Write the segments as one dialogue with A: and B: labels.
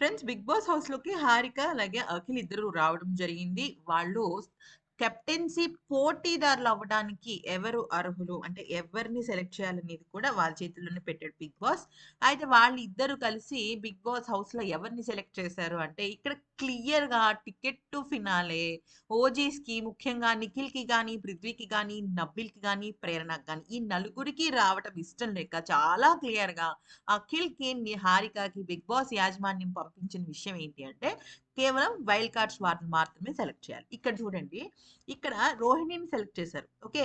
A: Friends 'big boss' హౌస్‌లోకి హారిక అలాగే అఖిల్ ఇద్దరు రావడం జరిగింది. వాళ్ళు కెప్టెన్సీ పోటీదారులు అవ్వడానికి ఎవరు అర్హులు? అంటే ఎవరిని సెలెక్ట్ చేయాలనేది కూడా వాళ్ళ చేతుల్లోనే పెట్టాడు 'బిగ్ బాస్'. అయితే వాళ్ళిద్దరూ కలిసి 'బిగ్ బాస్' హౌస్‌లో ఎవరిని సెలెక్ట్ చేశారు అంటే ఇక్కడ క్లియర్‌గా టికెట్ టు ఫినాలే ఓజీస్‌కి ముఖ్యంగా నిఖిల్‌కి కానీ పృథ్వీకి కానీ నబ్బిల్కి కానీ ప్రేరణకు కానీ ఈ నలుగురికి రావటం ఇష్టం లేక చాలా క్లియర్‌గా అఖిల్‌కి, హారికకి 'బిగ్ బాస్' యాజమాన్యం పంపించిన విషయం ఏంటి అంటే కేవలం వైల్డ్ కార్డ్స్ వాటిని మాత్రమే సెలెక్ట్ చేయాలి. ఇక్కడ చూడండి ఇక్కడ రోహిణిని సెలెక్ట్ చేశారు. ఓకే.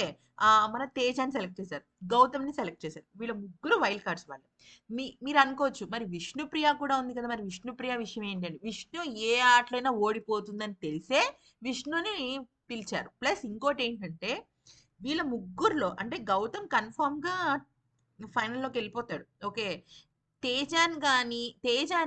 A: మన తేజాన్ని సెలెక్ట్ చేశారు. గౌతమ్‌ని సెలెక్ట్ చేశారు. వీళ్ళ ముగ్గురు వైల్డ్ కార్డ్స్ వాళ్ళు మీ మీరు అనుకోవచ్చు మరి విష్ణుప్రియ కూడా ఉంది కదా! మరి విష్ణుప్రియ విషయం ఏంటండి? విష్ణు ఏ ఆటలైనా ఓడిపోతుందని తెలిసే విష్ణుని పిలిచారు. ప్లస్ ఇంకోటి ఏంటంటే వీళ్ళ ముగ్గురులో అంటే గౌతమ్ కన్ఫామ్గా ఫైనల్లోకి వెళ్ళిపోతాడు ఓకే. తేజాని గాని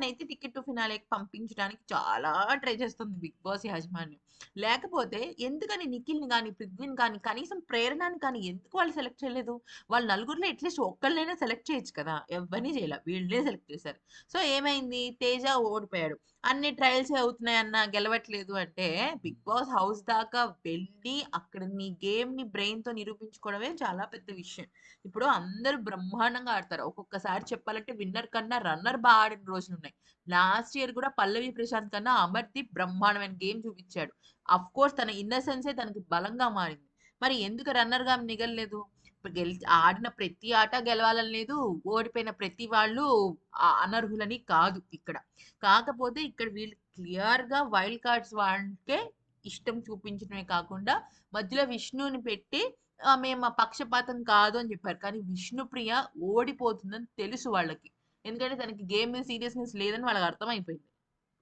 A: అయితే టికెట్ టు ఫినాలేకి పంపించడానికి చాలా ట్రై చేస్తుంది 'బిగ్ బాస్' యాజమాన్యం. లేకపోతే ఎందుకని నిఖిల్‌ని కానీ పృథ్వీని కానీ కనీసం ప్రేరణని కానీ ఎందుకు వాళ్ళు సెలెక్ట్ చేయలేదు? వాళ్ళు నలుగురిలో అట్‌లీస్ట్ ఒక్కళ్ళైనా సెలెక్ట్ చేయొచ్చు కదా! ఎవ్వరిని చేయలే వీళ్ళనే సెలెక్ట్ చేశారు. సో ఏమైంది? తేజ ఓడిపోయాడు. అన్ని ట్రైల్స్ అవుతున్నాయి అన్న గెలవట్లేదు అంటే 'బిగ్ బాస్' హౌస్ దాకా వెళ్ళి అక్కడ నీ గేమ్‌ని బ్రెయిన్‌తో నిరూపించుకోవడమే చాలా పెద్ద విషయం. ఇప్పుడు అందరూ బ్రహ్మాండంగా ఆడతారు. ఒక్కొక్కసారి చెప్పాలంటే విన్నర్ కన్నా రన్నర్ బా ఆడిన రోజులు ఉన్నాయి లాస్ట్ ఇయర్ కూడా పల్లవి ప్రశాంత్ కన్నా అమర్‌దీప్ బ్రహ్మాండమైన గేమ్ చూపించాడు. అఫ్ కోర్స్ తన ఇన్నోసెన్సే తనకి బలంగా మారింది. మరి ఎందుకు రన్నర్‌గా మిగలలేదు? గెలి ఆడిన ప్రతి ఆట గెలవాలని లేదు. ఓడిపోయిన ప్రతి వాళ్ళు అనర్హులని కాదు ఇక్కడ. కాకపోతే ఇక్కడ వీళ్ళు క్లియర్‌గా వైల్డ్ కార్డ్స్ వాళ్ళకే ఇష్టం చూపించడమే కాకుండా మధ్యలో విష్ణుని పెట్టి మేము పక్షపాతం కాదు అని చెప్పారు. కానీ విష్ణుప్రియ ఓడిపోతుందని తెలుసు వాళ్ళకి. ఎందుకంటే తనకి గేమ్ మీద సీరియస్‌నెస్ లేదని వాళ్ళకి అర్థమైపోయింది.